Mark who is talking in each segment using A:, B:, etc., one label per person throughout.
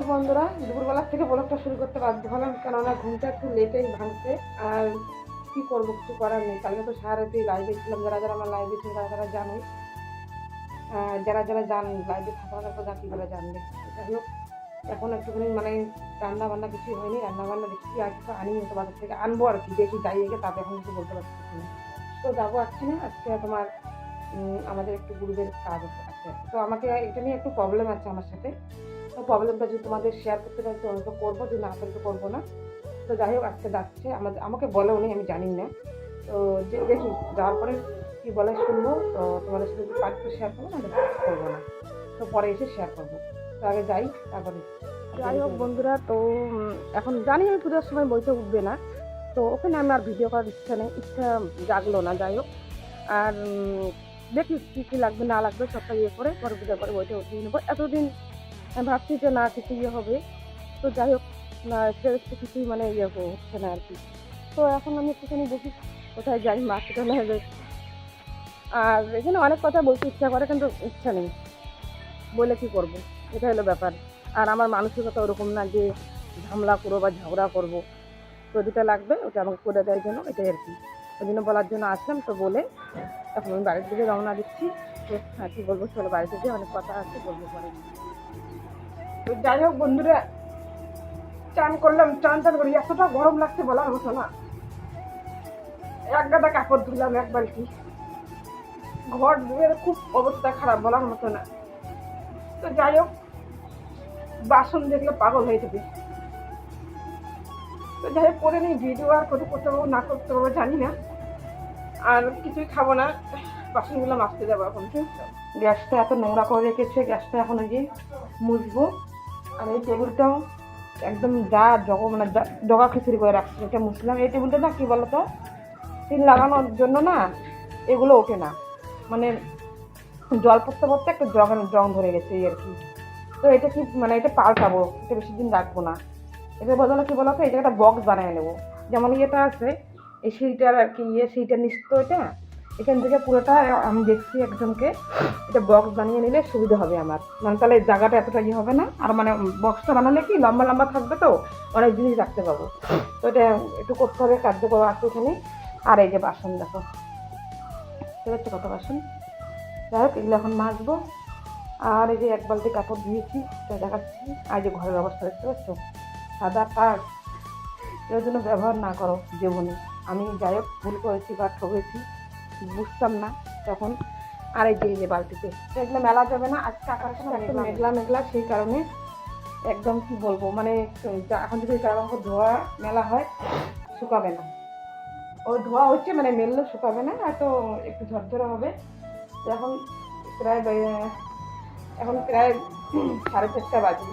A: দুপুর বন্ধুরা, দুপুরবেলার থেকে ব্লগটা শুরু করতে বাধ্য হলাম, কেননা ঘুমটা একটু লেটেই ভাঙছে। আর কি করব, কিছু করার নেই। কালকে তো সারারাতি লাইভে ছিলাম, যারা যারা আমার লাইভে ছিল তারা তারা জানোই। যারা যারা জান লাইভে থাকার তারপর যা কী করে জানবে। যাই হোক, এখন একটুখানি মানে রান্না বান্না কিছুই হয়নি। রান্না বান্না দেখছি, আর কিছু আনি তো বাজার থেকে। আনব আর কি, দেখি যাই আগে তারপরে এখন কিছু বলতে পারছি না। তো যাব আজকে না, আজকে তোমার আমাদের একটু গ্রুপের কাজ আছে। তো আমাকে এটা নিয়ে একটু প্রবলেম আছে আমার সাথে। প্রবলেমটা যদি তোমাদের শেয়ার করতে পারি তো আমি তো করব যদি না পারি তো করব না। তো যাই হোক আজকে যাচ্ছে। আমাদের আমাকে বলেও নেই আমি জানি না। তো যে- দেখি যাওয়ার পরে কী বলে শুনব তো তোমাদের সাথে যদি পারি তো শেয়ার করব না করব না। তো পরে এসে শেয়ার করব। তো আগে যাই তারপরে যাই হোক বন্ধুরা তো এখন জানি আমি পুজোর সময় বইতে উঠবে না। তো ওখানে আমি আর ভিডিও করার ইচ্ছা নেই ইচ্ছা জাগলো না যাই হোক। আর দেখি কী কী লাগবে না লাগবে সবটা ইয়ে করে পরে পুজোর করে বইটা উঠিয়ে নেব। এতদিন আমি ভাবছি যে না, কিছু ইয়ে হবে। তো যাই হোক, না সেটা কিছুই মানে ইয়ে হচ্ছে না আর কি। তো এখন আমি একটুখানি দেখি কোথায় যাই মার্কেটে না যাই আর এখানে অনেক কথা বলতে ইচ্ছা করে, কিন্তু ইচ্ছা নেই। বলে কি করব? এটা হলো ব্যাপার। আর আমার মানসিকতা ওরকম না যে ঝামেলা করব বা ঝগড়া করব। তো যেটা লাগবে, ওটা আমাকে করে দেওয়ার জন্য, এটাই আর কি। ওই জন্য বলার জন্য আসলাম, তো বলে এখন আমি বাড়ির দিকে রওনা দিচ্ছি। তো হ্যাঁ কী বলব? চলো বাড়িতে যেয়ে অনেক কথা আছে, বলব পরে। যাই হোক বন্ধুরা, চান করলাম, চান চান করি, এতটা গরম লাগছে বলার মতো না। এক গাদা কাপড় ধুলাম এক বালতি। ঘর ধুয়ে খুব অবস্থা খারাপ বলার মতো না। তো যাই হোক, বাসন দেখলে পাগল হয়ে যাবে। তো যাই হোক, করে নিই, ভিডিও আর কত করতে পারব, না করতে পারব জানি না। আর কিছুই খাব না, বাসনগুলো মাজতে যাব এখন গ্যাসটা এত নোংরা করে রেখেছে, গ্যাসটা এখন ওই যে মুছবো। আর এই টেবিলটাও একদম যা জগ মানে জগা খিচুড়ি করে রাখছে এটা মুছলাম এই টেবিলটা না কি বলতো? তিন লাগানোর জন্য না এগুলো ওঠে না। মানে জল পড়তে পড়তে একটা জগ, জং ধরে গেছে এই আর কি। তো এটা কি মানে এটা পাল্টাবো, এটা বেশি দিন রাখব না। এটা বদলে কি বলতো? এটা একটা বক্স বানিয়ে নেব। যেমন ইয়েটা আছে, এই সিঁড়িটার আর কি ইয়ে সিঁড়িটার নিশ্চিত এটা এখান থেকে পুরোটা আমি দেখছি একজনকে, এটা বক্স বানিয়ে নিলে সুবিধা হবে আমার। মানে তাহলে জায়গাটা এতটা ইয়ে হবে না। আর মানে বক্সটা বানালে কি লম্বা লম্বা থাকবে তো, অনেক জিনিস রাখতে পারব তো এটা একটু করতে হবে, কার্যকর আছে এখানে। আর এই যে বাসন, দেখো। দেখতে পাচ্ছ কত বাসন? যাই হোক, এগুলো এখন মাজবো। আর এই যে এক বালতি কাপড় দিয়েছি সেটা দেখাচ্ছি। আর যে ঘরের অবস্থা দেখতে পাচ্ছ? সাদা কাঠ এর জন্য ব্যবহার না করো জীবনে আমি যাই হোক, ভুল করেছি বা ঠকেছি। বুঝতাম না তখন আর এই যে বালতিতে। তো এগুলো মেলা যাবে না আজকে একদম মেঘলা। মেঘলা সেই কারণে একদম কি বলব মানে এখন যদি কাপড় ধোয়া মেলা হয় শুকাবে না। ও ধোয়া হচ্ছে মানে মেললেও শুকাবে না এত একটু ঝরঝরে হবে। তো এখন প্রায় এখন প্রায় সাড়ে চারটা বাজে।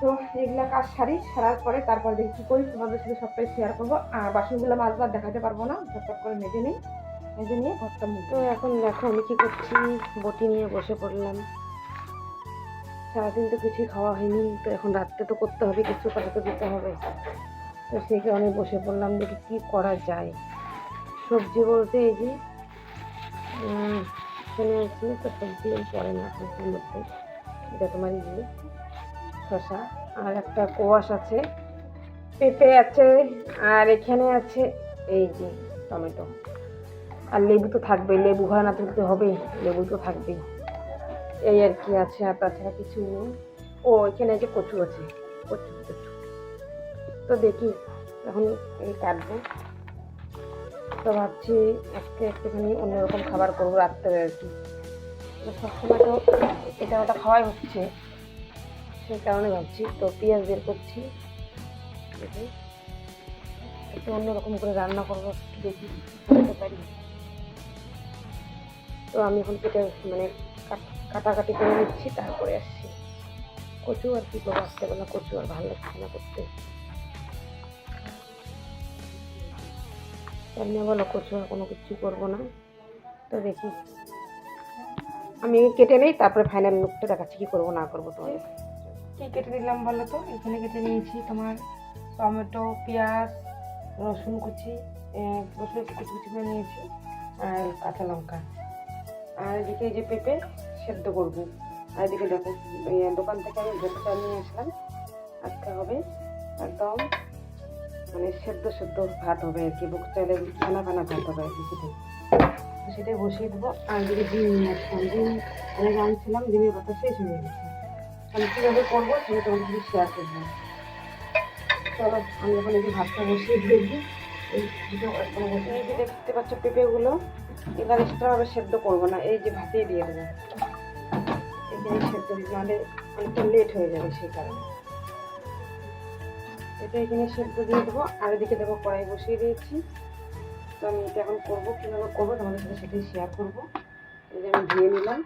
A: তো এগুলা কাজ সারি সারার পরে তারপরে দেখি কী করি তোমাদের সাথে সবটাই শেয়ার করব। আর বাসনগুলো মাছবার দেখাতে পারব না ঝটপট করে মেজে নিই। মেজে নিয়ে মুখ তো এখন দেখো আমি কী করছি? বটি নিয়ে বসে পড়লাম। সারাদিন তো কিছুই খাওয়া হয়নি তো এখন রাত্রে তো করতে হবে কিছু কথা তো দিতে হবে। তো সেই কারণে বসে পড়লাম দেখি কী করা যায়। সবজি বলতে এই যে এখানে আছে তো সবজি পড়ে না সবজির মধ্যে। এটা তোমার ইয়ে শশা আর একটা কোয়াশ আছে পেঁপে আছে আর এখানে আছে এই যে টমেটো। লেবু তো থাকবে লেবু ঘরে না তুলতে হবে লেবু তো থাকবেই। এই আর কি আছে, আর তাছাড়া কিছু নেই। ও, এখানে যে কচু আছে, কচু কচু। তো দেখি, এখন এই কাটবো। তো ভাবছি আজকে একটুখানি অন্যরকম খাবার করব রাত্রে আর কি। সবসময় তো এটা ওটা খাওয়াই হচ্ছে। সেই কারণে ভাবছি, তো পেঁয়াজ বের করছি। একটু অন্যরকম করে রান্না করব, দেখি করতে পারি। তো আমি এখন কেটে মানে কাট- কাটাকাটি করে নিচ্ছি, তারপরে আসছি। কচু আর কি করব আসতে বলা কচু আর ভালো লাগছে না করতে। এমনি বলো, কচু আর কোনো কিছু করব না। তো দেখি। আমি কেটে নেই, তারপরে ফাইনাল লুকটা দেখাচ্ছি, কি করব, না করব তোমাদের। কী কেটে দিলাম বলো তো? এখানে কেটে নিয়েছি তোমার টমেটো, পেঁয়াজ, রসুন কুচি রসুন কুচি কুচি করে নিয়েছি, আর কাঁচা লঙ্কা। আর এদিকে এই যে পেঁপে সেদ্ধ করব। আর এদিকে দেখো দোকান থেকে আমি চাল নিয়ে আসলাম। আজকে হবে, একদম মানে সেদ্ধ সেদ্ধ ভাত হবে আর কি। ভোগ চালের খানা খানা ভাত হবে আর কি সেটাই সেটাই বসিয়ে দেবো। আর এদিকে ডিম নিয়ে আসলাম। ডিম অনেক আনছিলাম, ডিমের কথা শেষ হয়ে গেছে। আমি কীভাবে করব সেটা তোমাদের সাথে শেয়ার করব। চলো, আমি এখন এই ভাতটা বসিয়ে দিয়েছি। এই দুটো একদম বসে এই যে দেখতে পাচ্ছ পেঁপেগুলো। এগুলো এক্সট্রাভাবে সেদ্ধ করব না, এই যে ভাতেই দিয়ে দেবো। যে সেদ্ধ নাহলে অনেকটা লেট হয়ে যাবে সেই কারণে। এটা এখানে সেদ্ধ দিয়ে দেবো, আর এদিকে দেবো কড়াই বসিয়ে দিয়েছি। তো আমি এটা এখন করব, কীভাবে করব তোমাদের সাথে সেটাই শেয়ার করব। এই যে আমি ধুয়ে নিলাম।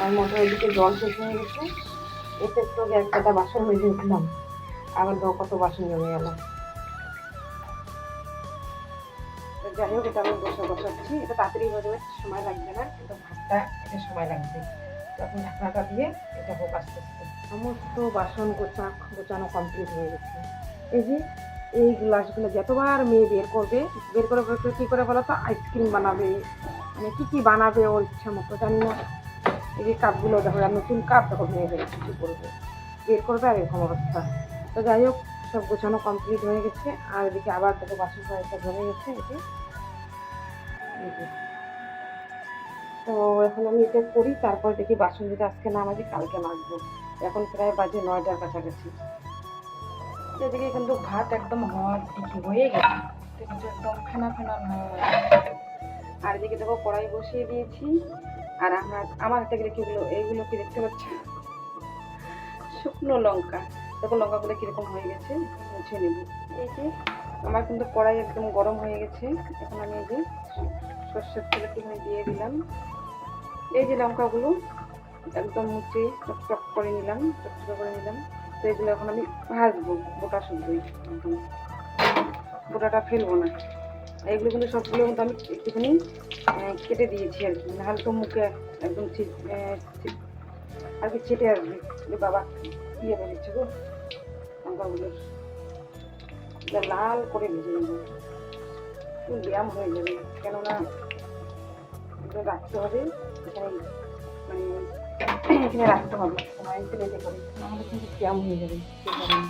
A: আর মোটর এদিকে জল শেষ হয়ে গেছে। এতে তো এক কটা বাসন মেজে উঠলাম। আবার কত বাসন জমে গেল। যাই হোক, এটা আমি বসে বসাচ্ছি। এটা তাড়াতাড়ি হয়ে যাবে, সময় লাগবে না। কিন্তু ভাতটা, এটা সময় লাগবে। তখন ঢাকনাটা দিয়ে এটা হোক আস্তে আস্তে। সমস্ত বাসন গোছা, গোছানো কমপ্লিট হয়ে গেছে। এই যে, এই গ্লাসগুলো যতবার মেয়ে বের করবে, বের করে বের কী করে বলো তো? আইসক্রিম বানাবে। মানে কী কী বানাবে ওর ইচ্ছা মতো, জানি না। এই যে কাপগুলো দেখো, আর নতুন কাপ দেখো ভেঙে ফেলেছে কী করবে। বের করবে আর এরকম অবস্থা। তো যাই হোক, সব গোছানো কমপ্লিট হয়ে গেছে। আর এদিকে আবার দেখো, বাসন কয়েকটা ধরে গেছে যে। তো এখন আমি এটা করি, তারপর দেখি বাসন যদি আজকে না মাজি কালকে মাজবো এখন প্রায় বাজে নয়টার কাছাকাছি। এদিকে কিন্তু ভাত একদম হওয়ার হয়ে গেছে। দেখেছ একদম ফেনা ফেনা আর এদিকে দেখো কড়াই বসিয়ে দিয়েছি। আর আমরা, আমার হাতে গেলে কিগুলো এইগুলো কি দেখতে পাচ্ছ? শুকনো লঙ্কা। দেখো লঙ্কাগুলো কীরকম হয়ে গেছে, মুছে নেব। এই যে, আমার কিন্তু কড়াই একদম গরম হয়ে গেছে। এখন আমি এই যে সর্ষের তেল একটুখানি দিয়ে দিলাম। এই যে লঙ্কাগুলো, একদম মুছে চকচক করে নিলাম চকচক করে নিলাম। তো এগুলো এখন আমি ভাজবো, গোটা শুদ্ধই গোটাটা ফেলব না। এগুলো কিন্তু সবগুলো কিন্তু আমি একটুখানি কেটে দিয়েছি আর কি। নাহলে তো মুখে একদম ছি- আর কি চেটে আসবে। বাবা ইয়ে বেরিয়েছে গো, লঙ্কাগুলো। লাল করে ভেজে নেব। ব্যায়াম হয়ে যাবে। কেননা এগুলো রাখতে হবে, এখানে মানে এখানে রাখতে হবে, সময় প্লেটে করে নাহলে কিন্তু ব্যায়াম হয়ে যাবে সেই কারণে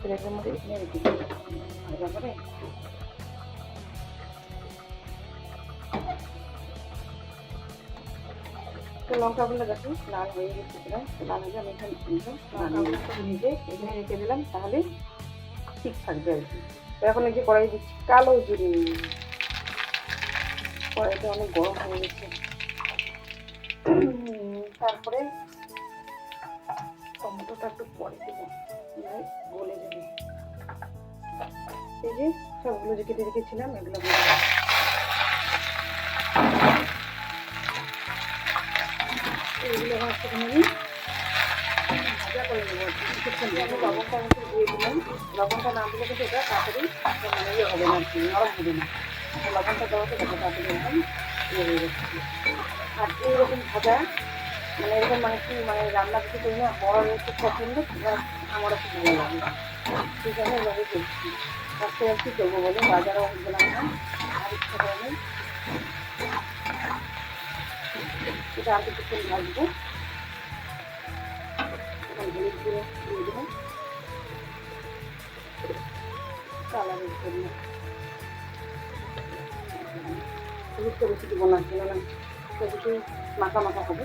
A: প্লেটের মধ্যে এখানে রেখে করে তো লঙ্কাগুলো দেখো, লাল হয়ে গেছে প্রায়। লাল হয়ে আমি এখানে লঙ্কাগুলো ভেজে এখানে রেখে দিলাম, তাহলে ঠিক থাকবে আর কি। এখন এই যে কড়াই দিচ্ছি কালো জিরে। কড়াইটা অনেক গরম হয়ে গেছে। তারপরে টমেটোটা একটু পরে দেবো। নাহলে গলে যাবে। এই যে সবগুলো যে কেটে রেখেছিলাম, এগুলো এগুলো একটুখানি আমি কিছুক্ষণ আমি লবণটা একটু দিয়ে দিলাম লবণটা না দিলে কিন্তু এটা তাড়াতাড়ি মানে ইয়ে হবে না কি নরম হবে না লবণটা দেওয়াতে দেখো তাড়াতাড়ি একদম ইয়ে হয়ে যাচ্ছে আর এইরকম ভাজা মানে এরকম মানে কি মানে রান্না কিছু করি না বড় খুব পছন্দ আমারও খুব ভালো লাগে ঠিক আছে এভাবে করছি তারপরে আর কি করব বলে বাজারও গেলাম না আর ইচ্ছা করে এটা আর কিছুক্ষণ ভাজবো। হলুদ গুঁড়ো দিয়ে দেবো কালারের জন্য বেশি দেবো না কেন না একটু মাখা মাখা হবে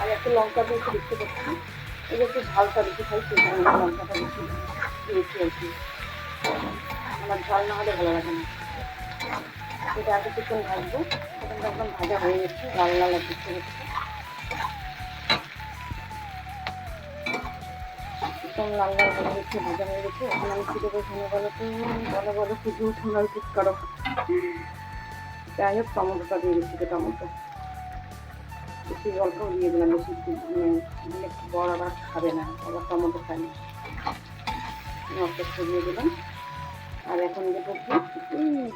A: আর একটা লঙ্কা দিয়ে দেখতে পাচ্ছি এটা একটু ঝালটা বেশি খাই, সেই কারণে লঙ্কাটা বেশি দিয়েছি আর কি। আমার ঝাল না হলে ভালো লাগে না। এটা আগে কিছুক্ষণ ভাজবো। এখন একদম ভাজা হয়ে গেছে, লাল লাল একদম লাল ভাজা হয়ে গেছে। এখন বলো বলো ঠিক যাই হোক টমেটো। বেশি অল্প দিলাম মানে বড় আবার খাবে না, আবার টমেটো অল্প দিলাম। আর এখন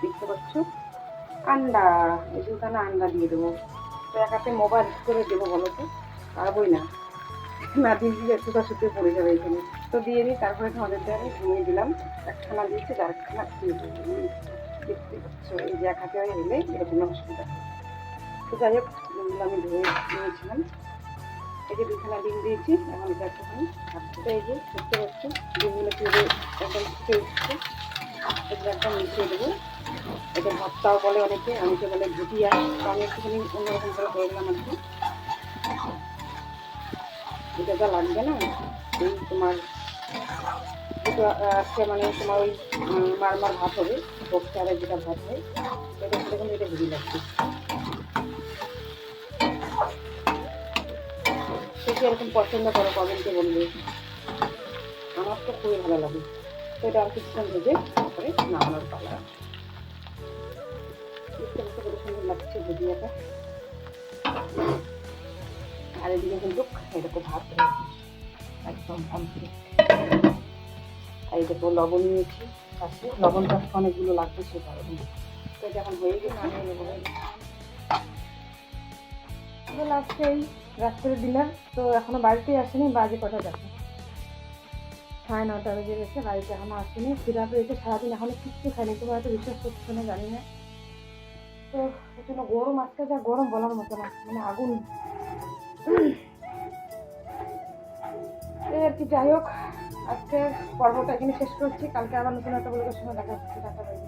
A: দেখতে পাচ্ছ? আন্ডা এই যে ওখানে আন্ডা দিয়ে দেবো। তো এক হাতে মোবাইল করে দেবো, বলো তো? পারবোই না। না দিয়ে দিলে একটু শুকিয়ে পড়ে যাবে এখানে। তো দিয়ে দিই, তারপরে তোমাদেরকে আমি ঘুমিয়ে দিলাম। একখানা দিয়েছি আর একখানা দিয়ে দিই দেখতে পাচ্ছ, এই যে এক হাতে এলে এরকম অসুবিধা। তো যাই হোক আমি ধুয়ে নিয়েছিলাম। এই যে দুখানা ডিম দিয়েছি, এখন একটুখানি ভাতটা এই যে, দেখতে পাচ্ছ? ডিমগুলো কীভাবে একদম ফুটে উঠছে একদম মিশিয়ে দেবো। এটা ভর্তাও বলে অনেকে অনেকে বলে ভুটিয়া তো আমি একটুখানি অন্যরকম করে করে দিলাম আর কি এটা যা লাগবে না, এই তোমার আজকে মানে তোমার ওই মারমার ভাত হবে চালের যেটা ভাত হয়, সেটা সেরকম এটা ভুড়ি লাগছে সে কি এরকম পছন্দ করো কমেন্টে বলবে। আমার তো খুবই ভালো লাগে। তো এটা আর কিছুক্ষণ ভেজে তারপরে নামানোর পালা। দেখতে কত সুন্দর লাগছে ভুজিয়াটা আর এদিকে কিন্তু এরকম ভাত একদম কমপ্লিট আর দেখো লবণ নিয়েছি পাশে লবণটা অনেকগুলো লাগবে সে কারণে তো এটা এখন হয়ে গেছে
B: লাস্টে এই রাত্রে ডিনার তো এখনও বাড়িতেই আসেনি বাজে কটা দেখো সাড়ে নটা বেজে গেছে বাড়িতে এখনও আসেনি ফিরা পেয়েছে সারাদিন এখনও কিচ্ছু খাইনি তোমার হয়তো বিশ্বাস করছ না জানি না তো প্রচণ্ড গরম, আজকে যা গরম বলার মতো না মানে আগুন। এই আর কি, যাই হোক আজকে পর্বটা এখানে শেষ করছি, কালকে আবার নতুন একটা বলে সময় দেখা দেখা যাবে